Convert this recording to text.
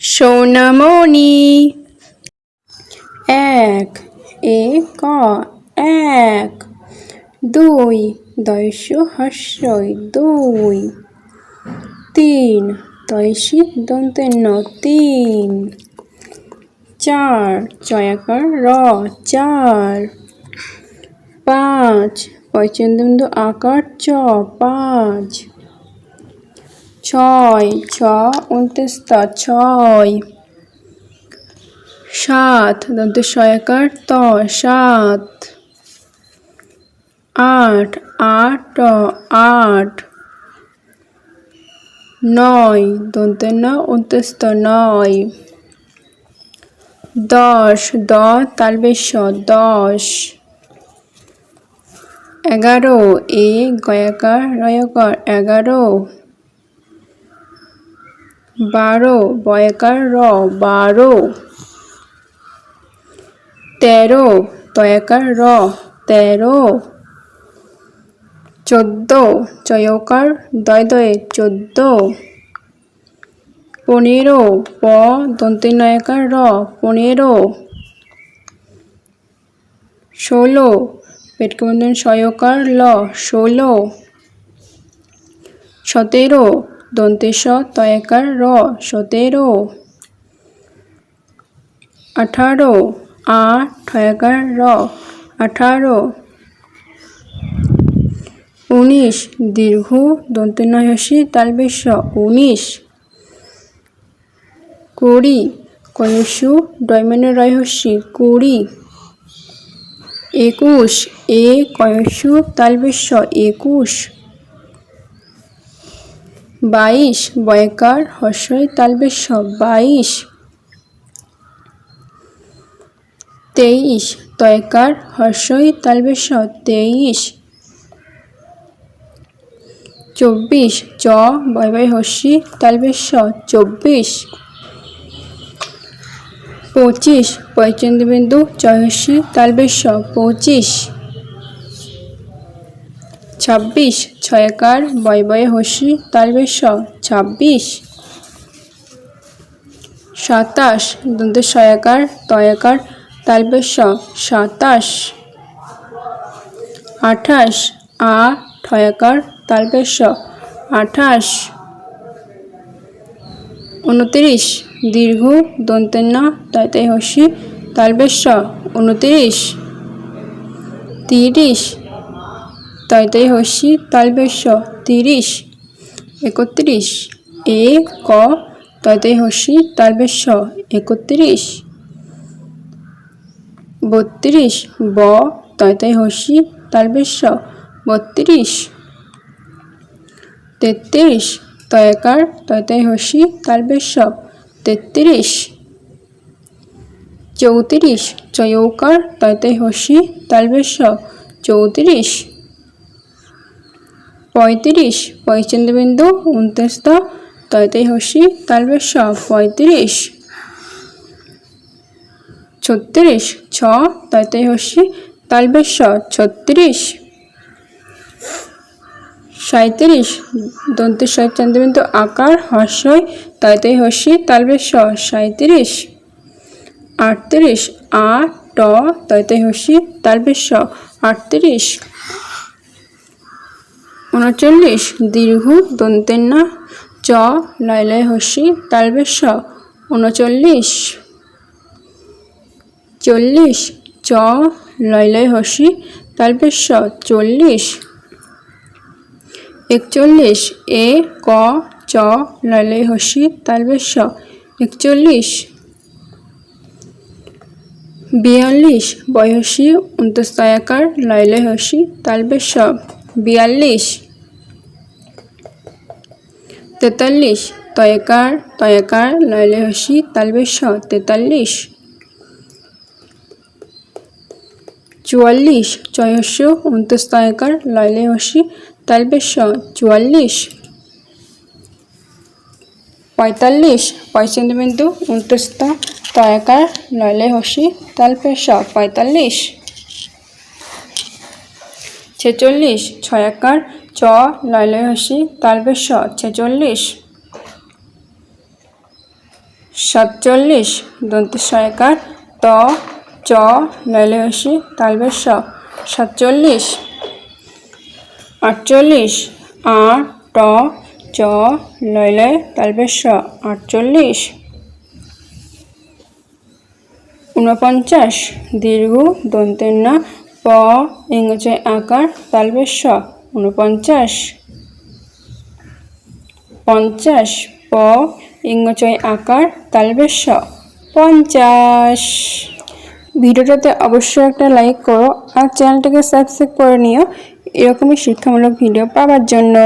সোনামণি। এক এ ক এক। দুই দয়স হস্যই দুই। তিন তয়সি দন্তে ন তিন। চার চয়াকার র, চার। পাঁচ পয়চন্দ্রবিন্দু আকার চ, পাঁচ। ছয়, ছ উনত্রিশত ছয়। সাত, দন্ত সয়াকার ত, সাত। আট আট আট। নয়, দন্তে ন উনত্রিশত নয়। দশ, দ তালবেশ দশ। এগারো, এ গয়াকার রয়কার এগারো। বারো, বয়কার র, বারো। তেরো, তয়াকার র, তেরো। চোদ্দ, চয়কার, দয় দয়ে, চোদ্দ। পনেরো, প দন্তে নয়কার র, পনেরো। ষোলো, পেটকবন্ধন সয়কার ল, ষোলো। সতেরো দন্তেশ তয়কার র, সতেরো, আঠারো, আ, ঠয়াকার র, আঠারো, উনিশ, দীর্ঘ দন্তনয়সী তালবেশ উনিশ, কুড়ি, কয়সু ডয়মনের রয়সী কুড়ি, একুশ, এ, কয়সু তালবেশ একুশ বাইশ, বয়কার, হর্ষই, তালবেশ বাইশ। তেইশ, তয়কার, হর্ষই, তালবেশ তেইশ। চব্বিশ, চ, বয় বয়, হর্ষি, তালবেশ চব্বিশ। পঁচিশ, পয়চন্দ্রবিন্দু চয়সী তালবেশ পঁচিশ। ছাব্বিশ ছয়কার বয় বয় হসি তালবেশ ছাব্বিশ। সাতাশ দন্ত ছয়াকার তয়াকার তালবেশ সাতাশ। আঠাশ, আ ঠয়াকার তালবেশ আঠাশ। উনত্রিশ, দীর্ঘ দন্তের দন্তেন্য তয়তাই হসি তালবেশ উনত্রিশ। তিরিশ তয়তাই হসি তালবেশ তিরিশ, একত্রিশ, এ, ক তয়তাই হসি তালবেশ একত্রিশ, বত্রিশ, ব তয়তাই হসি তালবেশ বত্রিশ, তেত্রিশ তয়কার তয়তাই হসি তালবেশ তেত্রিশ, চৌত্রিশ, চয়ৌকার তয়তাই হসি তালবেশ চৌত্রিশ পঁয়ত্রিশ, পয়চন্দ্রবিন্দু উনত্রিশ তয়তাই হসি তালবেশ পঁয়ত্রিশ। ছত্রিশ, ছ তয়তাই হসি তালবেশ ছত্রিশ। সাঁত্রিশ দন্তের চন্দ্রবিন্দু, আকার হর্ষয় তয়তাই হসি তালবেশ সাঁত্রিশ আটত্রিশ, আ, ট তয়তাই হসি তালবেশ আটত্রিশ। উনচল্লিশ দীর্ঘ দন্তের না চ লয় হসি তালবেশ উনচল্লিশ চল্লিশ, চ লয় লয় হসি তালবেশ চল্লিশ। একচল্লিশ, এ, ক, চ লয় লয় হসি তালবেশ একচল্লিশ। বিয়াল্লিশ, বয়সী উন্তস্তয়াকার লয় লয় হসি তালবেশ বিয়াল্লিশ। তেতাল্লিশ, তয়কার তয়কার লয় লয় হসি তালবেশ তেতাল্লিশ। চুয়াল্লিশ, চয়স্য উন্তস্তয়কার লয়লে হসি তালবেশ চুয়াল্লিশ। পঁয়তাল্লিশ পয়চন্দ্রবিন্দু উন্তস্ত তয়াকার লয়লে হসি তালবেশ পঁয়তাল্লিশ। ছেচল্লিশ, ছয়াকার চ লয়লে হসি তালবে স ছেচল্লিশ। সাতচল্লিশ দন্ত সয়কার ত, চ লয়লে হসি তালবে স সাতচল্লিশ। আটচল্লিশ, আ, ট, চ লয়লে তালবে স আটচল্লিশ। ঊনপঞ্চাশ, দীর্ঘ দন্তের না প, ইংরেজি আকার তালবে স ঊনপঞ্চাশ। পঞ্চাশ, প ইঙ্গচয় আকার তালবেশ পঞ্চাশ। ভিডিওটাতে অবশ্যই একটা লাইক করো আর চ্যানেলটাকে সাবস্ক্রাইব করে নিও। এরকমই শিক্ষামূলক ভিডিও পাওয়ার জন্য।